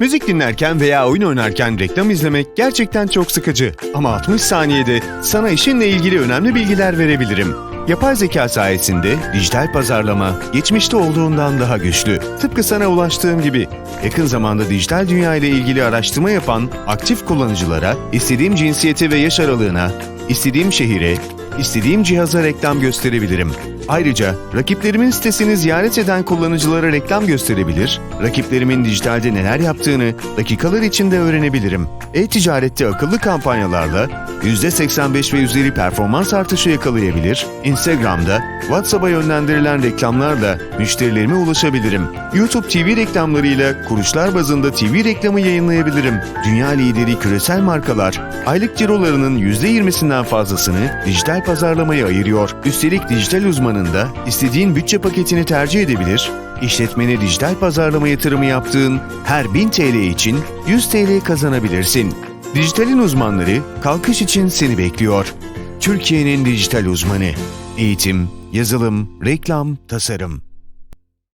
Müzik dinlerken veya oyun oynarken reklam izlemek gerçekten çok sıkıcı. Ama 60 saniyede sana işinle ilgili önemli bilgiler verebilirim. Yapay zeka sayesinde dijital pazarlama geçmişte olduğundan daha güçlü. Tıpkı sana ulaştığım gibi yakın zamanda dijital dünya ile ilgili araştırma yapan aktif kullanıcılara istediğim cinsiyete ve yaş aralığına, istediğim şehire, istediğim cihaza reklam gösterebilirim. Ayrıca rakiplerimin sitesini ziyaret eden kullanıcılara reklam gösterebilir, rakiplerimin dijitalde neler yaptığını dakikalar içinde öğrenebilirim. E-ticarette akıllı kampanyalarla %85 ve üzeri performans artışı yakalayabilir, Instagram'da WhatsApp'a yönlendirilen reklamlarla müşterilerime ulaşabilirim. YouTube TV reklamlarıyla kuruşlar bazında TV reklamı yayınlayabilirim. Dünya lideri küresel markalar aylık cirolarının %20'sinden fazlasını dijital pazarlamaya ayırıyor. Üstelik dijital uzmanında istediğin bütçe paketini tercih edebilir, işletmene dijital pazarlama yatırımı yaptığın her 1000 TL için 100 TL kazanabilirsin. Dijitalin uzmanları kalkış için seni bekliyor. Türkiye'nin dijital uzmanı. Eğitim, yazılım, reklam, tasarım.